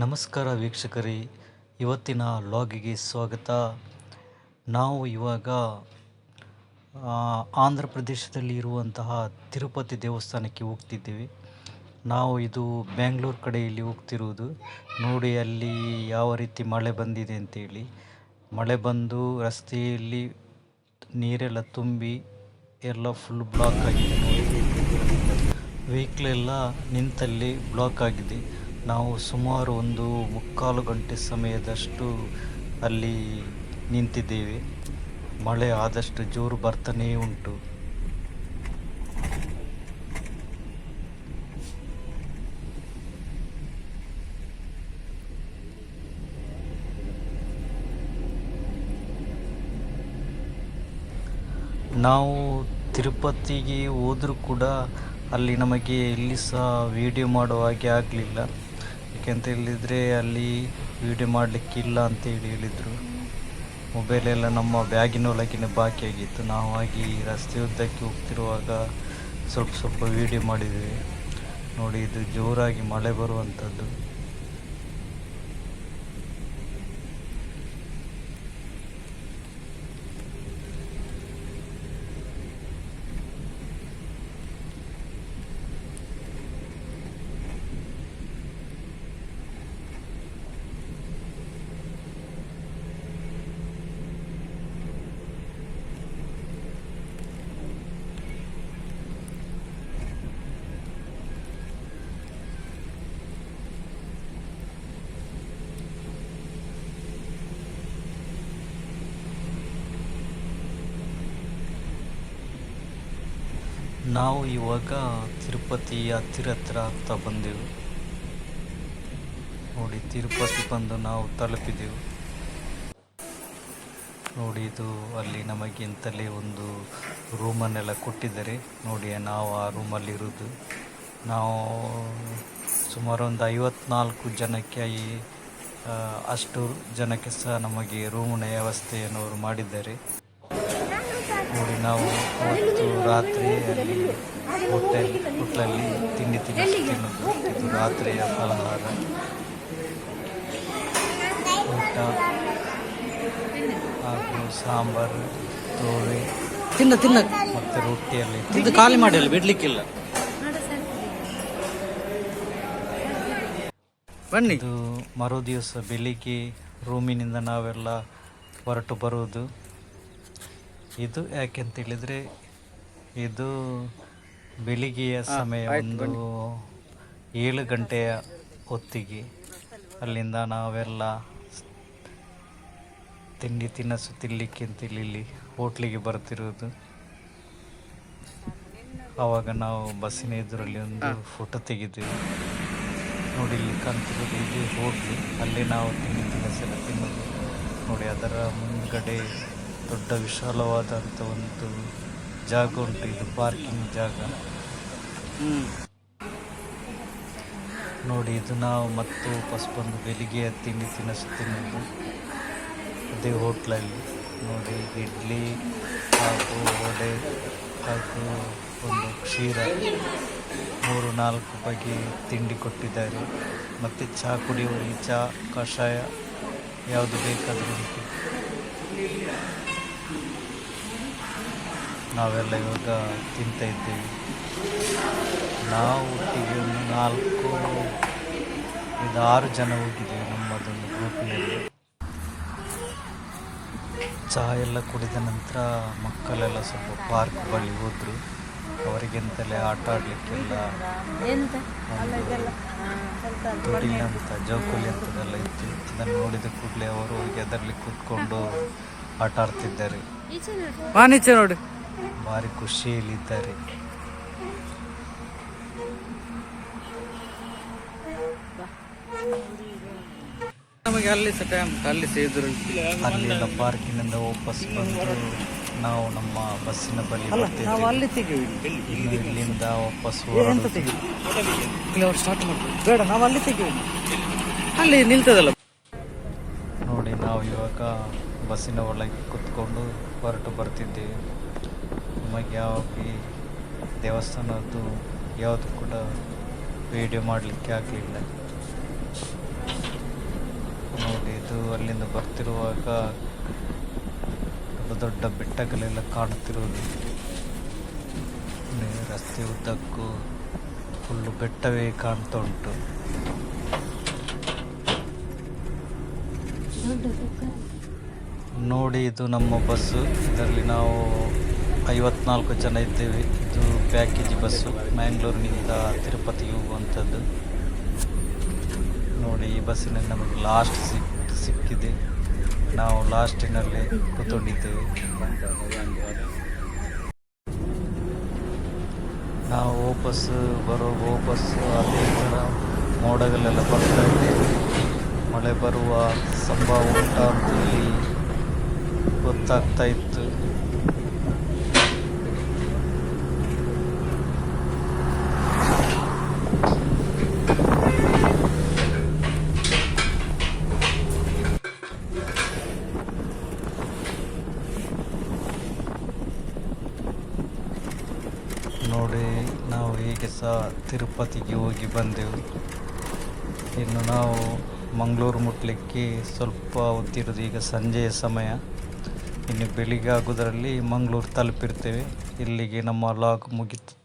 ನಮಸ್ಕಾರ ವೀಕ್ಷಕರೇ, ಇವತ್ತಿನ ಲಾಗಿಗೆ ಸ್ವಾಗತ. ನಾವು ಇವಾಗ ಆಂಧ್ರ ಪ್ರದೇಶದಲ್ಲಿ ಇರುವಂತಹ ತಿರುಪತಿ ದೇವಸ್ಥಾನಕ್ಕೆ ಹೋಗ್ತಿದ್ದೇವೆ. ನಾವು ಇದು ಬ್ಯಾಂಗ್ಳೂರು ಕಡೆಯಲ್ಲಿ ಹೋಗ್ತಿರುವುದು ನೋಡಿ, ಅಲ್ಲಿ ಯಾವ ರೀತಿ ಮಳೆ ಬಂದಿದೆ ಅಂತೇಳಿ. ಮಳೆ ಬಂದು ರಸ್ತೆಯಲ್ಲಿ ನೀರೆಲ್ಲ ತುಂಬಿ ಎಲ್ಲ ಫುಲ್ ಬ್ಲಾಕ್ ಆಗಿದೆ ನೋಡಿ. ವೆಹಿಕಲ್ ಎಲ್ಲ ನಿಂತಲ್ಲಿ ಬ್ಲಾಕ್ ಆಗಿದೆ. ನಾವು ಸುಮಾರು ಒಂದು ಮುಕ್ಕಾಲು ಗಂಟೆ ಸಮಯದಷ್ಟು ಅಲ್ಲಿ ನಿಂತಿದ್ದೇವೆ. ಮಳೆ ಆದಷ್ಟು ಜೋರು ಬರ್ತಾನೇ ಉಂಟು. ನಾವು ತಿರುಪತಿಗೆ ಹೋದರೂ ಕೂಡ ಅಲ್ಲಿ ನಮಗೆ ಇಲ್ಲಿ ಸಹ ವೀಡಿಯೋ ಮಾಡುವ ಹಾಗೆ ಆಗಲಿಲ್ಲ. ಯಾಕೆಂತ ಹೇಳಿದರೆ ಅಲ್ಲಿ ವಿಡಿಯೋ ಮಾಡಲಿಕ್ಕಿಲ್ಲ ಅಂತೇಳಿ ಹೇಳಿದರು. ಮೊಬೈಲೆಲ್ಲ ನಮ್ಮ ಬ್ಯಾಗಿನೊಳಗಿನ ಬಾಕಿ ಆಗಿತ್ತು. ನಾವು ಆಗಿ ರಸ್ತೆ ಉದ್ದಕ್ಕೆ ಹೋಗ್ತಿರುವಾಗ ಸ್ವಲ್ಪ ಸ್ವಲ್ಪ ವಿಡಿಯೋ ಮಾಡಿದ್ವಿ. ನೋಡಿ ಇದು ಜೋರಾಗಿ ಮಳೆ ಬರುವಂಥದ್ದು ನಾವು ಇವಾಗ ತಿರುಪತಿ ಹತ್ತಿರ ಹತ್ತಿರ ಆಗ್ತಾ ಬಂದೆವು. ನೋಡಿ, ತಿರುಪತಿ ಬಂದು ನಾವು ತಲುಪಿದೆವು. ನೋಡಿ, ಇದು ಅಲ್ಲಿ ನಮಗಿಂತಲೇ ಒಂದು ರೂಮನ್ನೆಲ್ಲ ಕೊಟ್ಟಿದ್ದಾರೆ. ನೋಡಿ, ನಾವು ಆ ರೂಮಲ್ಲಿ ಇರೋದು ನಾವು ಸುಮಾರು ಒಂದು ಐವತ್ನಾಲ್ಕು ಜನಕ್ಕೆ ಈ ಅಷ್ಟು ಜನಕ್ಕೆ ಸಹ ನಮಗೆ ರೂಮಿನ ವ್ಯವಸ್ಥೆಯನ್ನು ಅವರು ಮಾಡಿದ್ದಾರೆ. ನೋಡಿ ನಾವು ಅವತ್ತು ರಾತ್ರಿ ಅಲ್ಲಿ ಹೋಟೆಲ್ ಹೋಟ್ಲಲ್ಲಿ ತಿಂಡಿ ತಿನ್ನಿಸಿ ತಿನ್ನೋದು. ಇದು ರಾತ್ರಿಯ ಫಲಹಾರ. ಊಟ ಹಾಗೂ ಸಾಂಬಾರು ತೋವೆ ತಿನ್ನ ತಿನ್ನ. ಮತ್ತು ರೊಟ್ಟಿಯಲ್ಲಿ ಇದು ಖಾಲಿ ಮಾಡಿ ಅಲ್ಲಿ ಬಿಡ್ಲಿಕ್ಕಿಲ್ಲ. ಬನ್ನಿ. ಇದು ಮರು ದಿವಸ ಬೆಳಿಗ್ಗೆ ರೂಮಿನಿಂದ ನಾವೆಲ್ಲ ಹೊರಟು ಬರುವುದು ಇದು ಯಾಕೆ ಅಂತೇಳಿದರೆ ಇದು ಬೆಳಿಗ್ಗೆಯ ಸಮಯ ಒಂದು ಏಳು ಗಂಟೆಯ ಹೊತ್ತಿಗೆ ಅಲ್ಲಿಂದ ನಾವೆಲ್ಲ ತಿಂಡಿ ತಿನ್ನಸು ತಿನ್ನಲಿಕ್ಕೆ ಅಂತೇಳಿ ಇಲ್ಲಿ ಹೋಟ್ಲಿಗೆ ಬರ್ತಿರೋದು. ಆವಾಗ ನಾವು ಬಸ್ಸಿನ ಎದುರಲ್ಲಿ ಒಂದು ಫೋಟೋ ತೆಗೆದೆವು ನೋಡಿ ಇಲ್ಲಿ ಕಾಣ್ತಿರೋದು ಇದು ಹೋಟ್ಲು. ಅಲ್ಲಿ ನಾವು ತಿಂಡಿ ತಿನ್ನಸೆಲ್ಲ ತಿನ್ನೋದು. ನೋಡಿ ಅದರ ಮುಂದ್ಗಡೆ ದೊಡ್ಡ ವಿಶಾಲವಾದಂಥ ಒಂದು ಜಾಗ ಉಂಟು, ಇದು ಪಾರ್ಕಿಂಗ್ ಜಾಗ. ನೋಡಿ, ಇದು ನಾವು ಮತ್ತು ವಾಪಸ್ ಬಂದು ಬೆಳಿಗ್ಗೆ ತಿಂಡಿ ತಿನಿಸು ತಿನ್ನೋದು ಅದೇ ಹೋಟ್ಲಲ್ಲಿ. ನೋಡಿ ಇಡ್ಲಿ ಹಾಗೂ ವಡೆ ಹಾಗೂ ಒಂದು ಕ್ಷೀರ. ಮೂರು, ನಾಲ್ಕು ಬಗೆ ತಿಂಡಿ ಕೊಟ್ಟಿದ್ದಾರೆ. ಮತ್ತು ಚಹಾ ಕುಡಿಯುವವರಿಗೆ ಚಹಾ ಕಷಾಯ ಯಾವುದು ಬೇಕಾದರೂ ಉಂಟು. ನಾವೆಲ್ಲ ಇವಾಗ ತಿಂತ ಇದ್ದೀವಿ. ನಾವು ಒಟ್ಟಿಗೆ ಒಂದು ನಾಲ್ಕು ಇದು ಆರು ಜನ ಹೋಗಿದ್ದೇವೆ ನಮ್ಮದೊಂದು ಗ್ರೂಪಿನಲ್ಲಿ ಚಹಾ ಎಲ್ಲ ಕುಡಿದ ನಂತರ ಮಕ್ಕಳೆಲ್ಲ ಸ್ವಲ್ಪ ಪಾರ್ಕ್ ಬಳಿ ಹೋದರು. ಅವರಿಗೆಂತಲೇ ಆಟ ಆಡಲಿಕ್ಕೆಲ್ಲ ತೊಡಿಲ್ ಅಂತ ಜೋಕುಲಿ ಅಂತದೆಲ್ಲ ಇತ್ತು. ಅದನ್ನು ನೋಡಿದ ಕೂಡಲೇ ಅವರು ಹೋಗಿ ಅದರಲ್ಲಿ ಕೂತ್ಕೊಂಡು ಆಟ ಆಡ್ತಿದ್ದಾರೆ. ವಾಣಿಜ್ಯ ನೋಡಿ. ಭಾರಿ ಖುಷಿಯಲ್ಲಿದ್ದಾರೆ. ನಮಗೆ ಅಲ್ಲಿ ಸಹ ಟೈಮ್ ಅಲ್ಲಿ ಸೇದ್ರು ಅಲ್ಲಿಂದ ಪಾರ್ಕಿನಿಂದ ವಾಪಸ್ ಬಂದು ನಾವು ನಮ್ಮ ಬಸ್ಸಿನ ಬಳಿ ನಾವು ಅಲ್ಲಿ ತೆಗೆವಿ ಇನ್ನು ಇಲ್ಲಿಂದ ವಾಪಸ್ ಎಂತ ಇಲ್ಲಿ ಅವ್ರು ಸ್ಟಾರ್ಟ್ ಮಾಡ್ತೀವಿ ಬೇಡ ನಾವು ಅಲ್ಲಿ ತೆಗೆವಿ ಅಲ್ಲಿ ನಿಲ್ತದಲ್ಲ. ನೋಡಿ ನಾವು ಇವಾಗ ಬಸ್ಸಿನ ಒಳಗೆ ಕುತ್ಕೊಂಡು ಹೊರಟು ಬರ್ತಿದ್ದೇವೆ. ನಮಗೆ ಯಾವ ಈ ದೇವಸ್ಥಾನದ್ದು ಯಾವುದು ಕೂಡ ವಿಡಿಯೋ ಮಾಡಲಿಕ್ಕೆ ಆಗಲಿಲ್ಲ. ನೋಡಿ, ಇದು ಅಲ್ಲಿಂದ ಬರ್ತಿರುವಾಗ ದೊಡ್ಡ ದೊಡ್ಡ ಬೆಟ್ಟಗಳೆಲ್ಲ ಕಾಣುತ್ತಿರುವುದು. ರಸ್ತೆ ಉದ್ದಕ್ಕೂ ಫುಲ್ಲು ಬೆಟ್ಟವೇ ಕಾಣ್ತಾ ಉಂಟು. ನೋಡಿ, ಇದು ನಮ್ಮ ಬಸ್ಸು ಇದರಲ್ಲಿ ನಾವು ಐವತ್ನಾಲ್ಕು ಜನ ಇದ್ದೇವೆ. ಇದು ಪ್ಯಾಕೇಜ್ ಬಸ್ಸು ಮ್ಯಾಂಗ್ಳೂರಿನಿಂದ ತಿರುಪತಿಗೆ ಹೋಗುವಂಥದ್ದು. ನೋಡಿ, ಈ ಬಸ್ಸಿನಲ್ಲಿ ನಮಗೆ ಲಾಸ್ಟ್ ಸಿಕ್ ಸಿಕ್ಕಿದೆ. ನಾವು ಲಾಸ್ಟಿನಲ್ಲಿ ಕೂತ್ಕೊಂಡಿದ್ದೇವೆ. ನಾವು ವಾಪಸ್ ಬರೋ, ವಾಪಸ್ ಅದೇ ಥರ ಮೋಡಗಳೆಲ್ಲ ಬರ್ತಾ ಇದ್ದೇವೆ ಮಳೆ ಬರುವ ಸಂಭವ ಉಂಟಾ ಗೊತ್ತಾಗ್ತಾ ಇತ್ತು ನೋಡಿ, ನಾವು ಹೀಗೆ ಸಹ ತಿರುಪತಿಗೆ ಹೋಗಿ ಬಂದೆವು. ಇನ್ನು ನಾವು ಮಂಗಳೂರು ಮುಟ್ಲಿಕ್ಕೆ ಸ್ವಲ್ಪ ಹೊತ್ತಿರೋದು ಈಗ ಸಂಜೆಯ ಸಮಯ. ಇನ್ನು ಬೆಳಿಗ್ಗೆ ಆಗೋದರಲ್ಲಿ ಮಂಗಳೂರು ತಲುಪಿರ್ತೇವೆ. ಇಲ್ಲಿಗೆ ನಮ್ಮ ಲಾಗ್ ಮುಗಿತು.